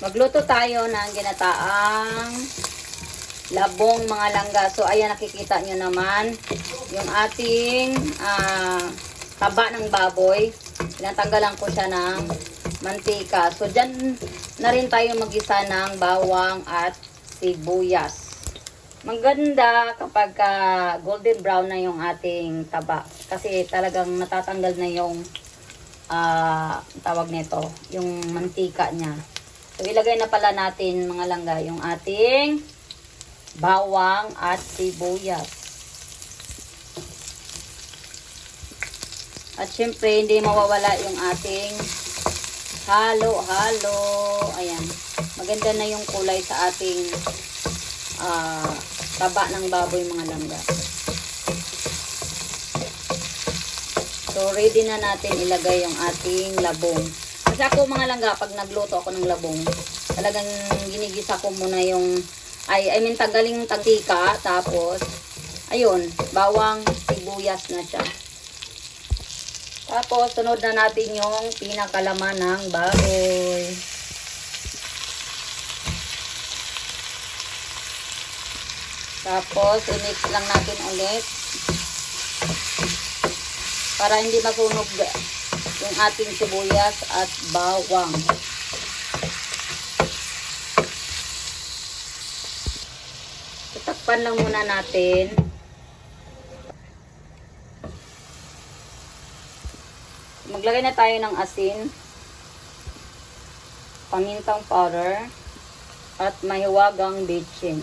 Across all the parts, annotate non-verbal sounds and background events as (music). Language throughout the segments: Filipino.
Magluto tayo ng ginataang labong mga langga. So, ayan, nakikita nyo naman yung ating ah, taba ng baboy. Tinatanggalan ko siya ng mantika. So, dyan na rin tayo magisa ng bawang at sibuyas. Maganda kapag ah, golden brown na yung ating taba. Kasi talagang natatanggal na yung ah, tawag nito, yung mantika niya. So, ilagay na pala natin mga langga yung ating bawang at sibuyas. At syempre, hindi mawawala yung ating halo-halo. Ayan. Maganda na yung kulay sa ating ah, taba ng baboy mga langga. So, ready na natin ilagay yung ating labong. Kasi ako mga langga, pag nagluto ako ng labong, talagang ginigisa ko muna yung, ay, I mean, tanggaling tagtika, tapos, ayun, bawang, sibuyas na siya. Tapos, sunod na natin yung pinakalaman ng baboy. Tapos, i-mix lang natin ulit para hindi masunog yung ating sibuyas at bawang. Tatakpan lang muna natin. Maglagay na tayo ng asin, pamintang powder, at mahiwagang bitchin.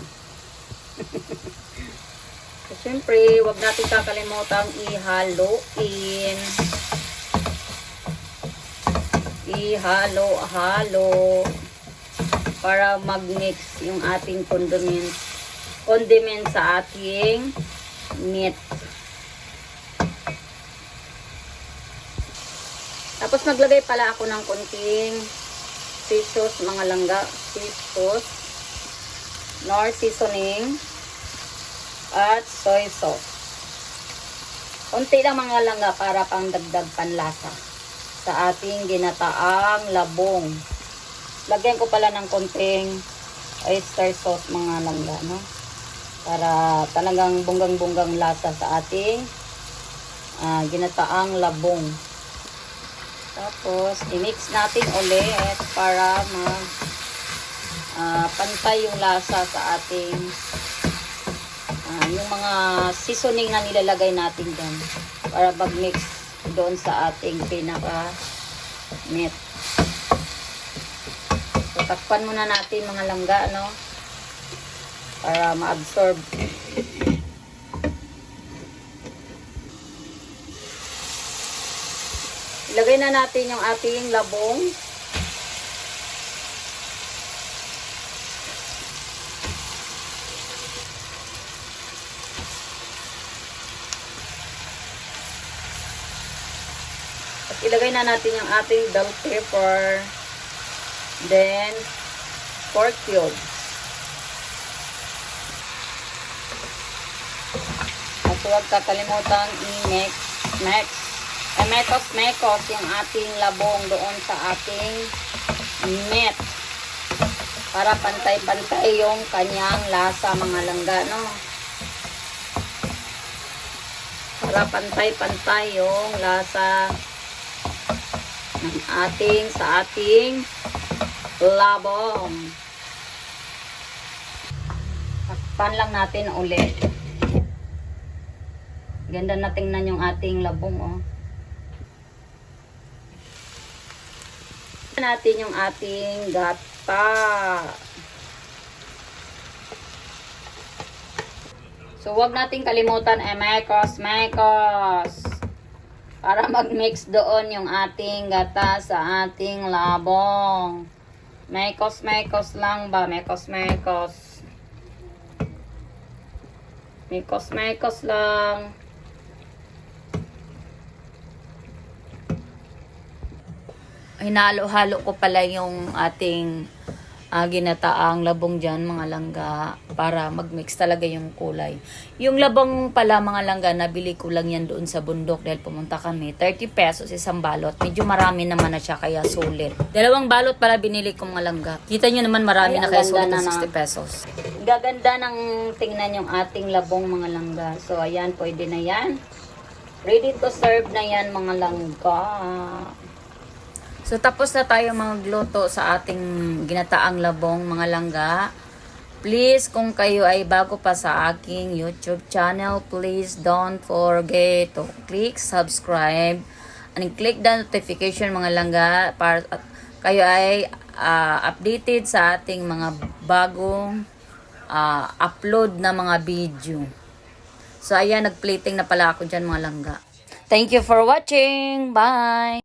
(laughs) So, Siyempre, wag natin kakalimutang ihalo-in. Ihalo-halo para mag-mix yung ating condiments condiment sa ating meat. Tapos maglagay pala ako ng konting fish mga langga, fish sauce, nor seasoning, at soy sauce. Kunti lang mga langga para pang dagdag panlasa sa ating ginataang labong. Lagyan ko pala ng konting oyster sauce mga langga, no? Para talagang bunggang-bunggang lasa sa ating ah, ginataang labong. Tapos, i-mix natin ulit para mag ah, pantay yung lasa sa ating Ah, yung mga seasoning na nilalagay natin dyan para mag-mix doon sa ating pinaka meat. So, takpan muna natin mga langga, no? Para ma-absorb. Ilagay na natin yung ating labong. Ilagay na natin yung ating bell pepper. Then, pork cubes. At huwag kakalimutan i-mix, mix, eh, mekos, mekos yung ating labong doon sa ating meat. Para pantay-pantay yung kanyang lasa mga langga, no? Para pantay-pantay yung lasa ating sa ating labong. Takpan lang natin ulit. Ganda na tingnan yung ating labong, oh. natin yung ating gata. So, wag nating kalimutan ay mekos, mekos. Para mag-mix doon yung ating gata sa ating labong. Mekos, mekos lang ba? Mekos, mekos. Mekos, mekos lang. Hinalo-halo ko pala yung ating ah, ginataang labong dyan, mga langga, para mag-mix talaga yung kulay. Yung labong pala, mga langga, nabili ko lang yan doon sa bundok dahil pumunta kami. 30 pesos isang balot. Medyo marami naman na siya, kaya sulit. Dalawang balot pala binili ko mga langga. Kita nyo naman marami Ay, na kaya sulit na. 60 pesos. Gaganda ng tingnan yung ating labong mga langga. So, ayan, pwede na yan. Ready to serve na yan mga langga. So tapos na tayo magluto sa ating ginataang labong mga langga. Please, kung kayo ay bago pa sa aking YouTube channel, please don't forget to click subscribe and click the notification mga langga para kayo ay ah, updated sa ating mga bagong ah, upload na mga video. So ayan, nagplating na pala ako dyan mga langga. Thank you for watching. Bye!